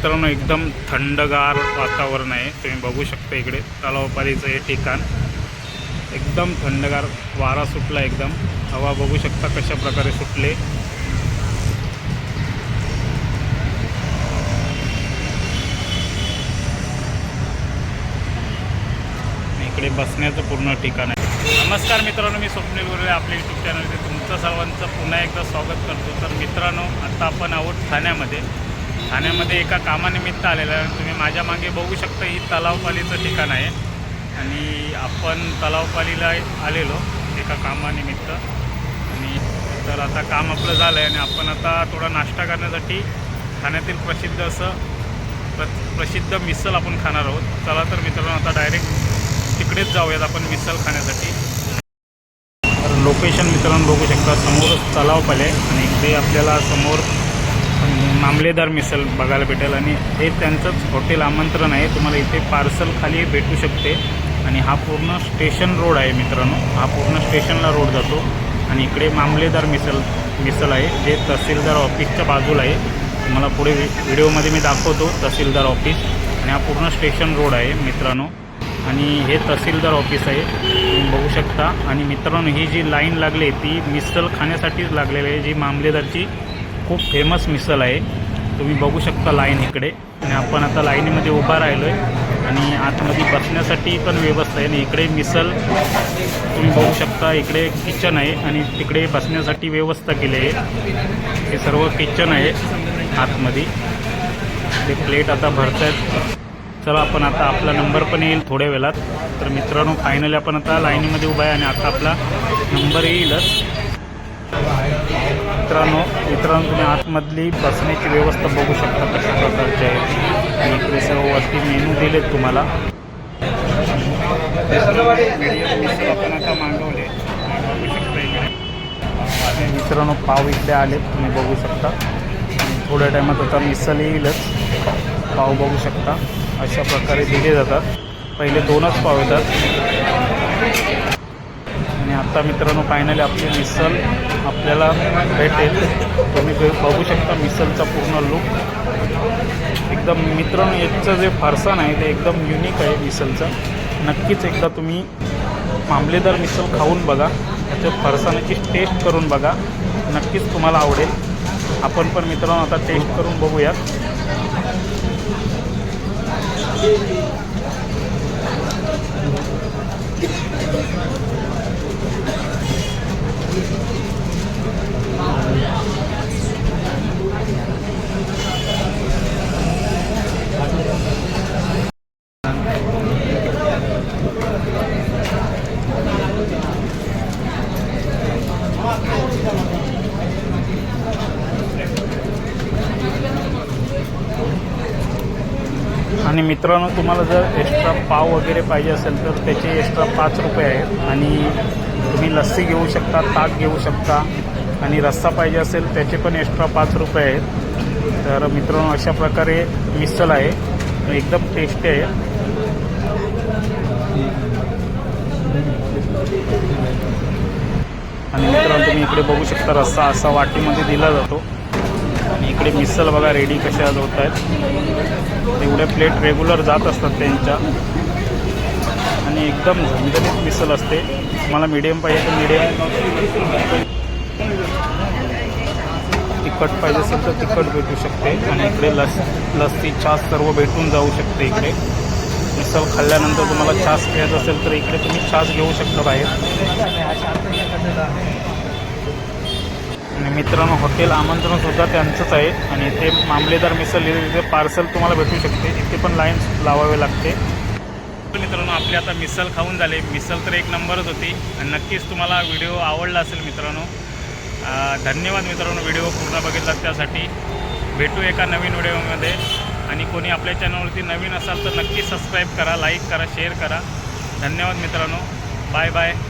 मित्रांनो एकदम थंडगार वातावरण आहे. तुम्ही बघू शकता इकडे तलावपारीचं हे ठिकाण. एकदम थंडगार वारा सुटला एकदम. हवा बघू शकता कशा प्रकारे सुटले. इकडे बसण्याचं पूर्ण ठिकाण आहे. नमस्कार मित्रांनो मी स्वप्नील गुरुले आपल्या यूट्यूब चॅनलमध्ये तुमचं सर्वांचं पुन्हा एकदा स्वागत करतो. तर मित्रांनो आता आपण आहोत ठाण्यामध्ये. ठाण्यामध्ये एका कामानिमित्त आलेलं आहे. तुम्ही माझ्या मागे बघू शकता ही तलावपालीचं ठिकाण आहे. आणि आपण तलावपालीला आलेलो एका कामानिमित्त. आणि तर आता काम आपलं झालं आहे आणि आपण आता थोडा नाश्ता करण्यासाठी ठाण्यातील प्रसिद्ध असं प्र प्रसिद्ध मिसल आपण खाणार आहोत. चला तर मित्रांनो आता डायरेक्ट तिकडेच जाऊयात आपण मिसल खाण्यासाठी. तर लोकेशन मित्रांनो बघू शकता समोरच तलावपाली आहे. आणि इकडे आपल्याला समोर मामलेदार मिसल बघायला भेटेल आणि हे त्यांचंच हॉटेल आमंत्रण आहे. तुम्हाला इथे पार्सल खाली भेटू शकते. आणि हा पूर्ण स्टेशन रोड आहे मित्रांनो. हा पूर्ण स्टेशनला रोड जातो. आणि इकडे मामलेदार मिसल मिसल आहे जे तहसीलदार ऑफिसच्या बाजूला आहे. तुम्हाला पुढे व्हिडिओमध्ये मी दाखवतो तहसीलदार ऑफिस आणि हा पूर्ण स्टेशन रोड आहे मित्रांनो. आणि हे तहसीलदार ऑफिस आहे. तुम्ही बघू शकता. आणि मित्रांनो ही जी लाईन लागली आहे ती मिसल खाण्यासाठीच लागलेली आहे. जी मामलेदारची खूप फेमस मिसल आहे. तुम्ही बघू शकता लाईन इकडे. आणि आपण आता लाईनीमध्ये उभा राहिलो आहे आणि आतमध्ये बसण्यासाठी पण व्यवस्था आहे. आणि इकडे मिसल तुम्ही बघू शकता इकडे किचन आहे. आणि तिकडे बसण्यासाठी व्यवस्था केली आहे. हे सर्व किचन आहे आतमध्ये. ते प्लेट आता भरत आहेत चला आपण आता आपला नंबर पण येईल थोड्या वेळात. तर मित्रांनो फायनली आपण आता लाईनीमध्ये उभा आहे. आणि आता आपला नंबर येईलच. मित्रांनो मित्रांनो तुम्ही आतमधली बसण्याची व्यवस्था बघू शकता कशा प्रकारची आहे. आणि इकडे सर्व वरती मेनू दिलेत तुम्हाला. आता मागवले मित्रांनो पाव इकडे आलेत तुम्ही बघू शकता. थोड्या टायमात आता मिसल येईलच. पाव बघू शकता. अशा प्रकारे दिले जातात. पहिले दोनच पाव येतात. आणि आता मित्रांनो फायनली आपली मिसल आपल्याला भेटेल. तुम्ही बघू शकता मिसलचा पूर्ण लुक एकदम मित्रांनो याचं जे फरसाण आहे ते एकदम युनिक आहे मिसलचं. नक्कीच एकदा तुम्ही मामलेदार मिसल खाऊन बघा. त्याच्या फरसाण्याची टेस्ट करून बघा. नक्कीच तुम्हाला आवडेल. आपण पण मित्रांनो आता टेस्ट करून बघूयात. आणि मित्रांनो तुम्हाला जर एक्स्ट्रा पाव वगैरे पाहिजे असेल तर त्याचे एक्स्ट्रा पाच रुपये आहेत. आणि तुम्ही लस्सी घेऊ शकता ताक घेऊ शकता. आणि रस्सा पाहिजे असेल त्याचे पण एक्स्ट्रा पाच रुपये आहेत. तर मित्रांनो अशा प्रकारे मिसल आहे. एकदम टेस्टी आहे. आणि मित्रांनो तुम्ही इकडे बघू शकता रस्सा असा वाटीमध्ये दिला जातो. इकडे मिसल बघा रेडी कशा होत आहेत एवढ्या प्लेट रेग्युलर जात असतात त्यांच्या. आणि एकदम झणझणीत मिसल असते. तुम्हाला मीडियम पाहिजे तर मीडियम तिखट पाहिजे असेल तर तिखट भेटू शकते. आणि इकडे लस लस्सी छास सर्व भेटून जाऊ शकते इकडे. मिसल खाल्ल्यानंतर तुम्हाला छास घ्यायचं असेल तर इकडे तुम्ही छास घेऊ शकता बाहेर. आणि मित्रांनो हॉटेल आमंत्रणसुद्धा त्यांचंच आहे. आणि ते मामलेदार मिसल तिथे पार्सल तुम्हाला भेटू शकते. इथे पण लाईन लावावे लागते. मित्रांनो आपली आता मिसल खाऊन झाले. मिसल तर एक नंबरच होती. आणि नक्कीच तुम्हाला व्हिडिओ आवडला असेल मित्रांनो. धन्यवाद मित्रांनो. व्हिडिओ पूर्ण बघितला त्यासाठी. भेटू एका नवीन व्हिडिओमध्ये. आणि कोणी आपल्या चॅनलवरती नवीन असाल तर नक्की सबस्क्राईब करा लाईक करा शेअर करा. धन्यवाद मित्रांनो. Bye bye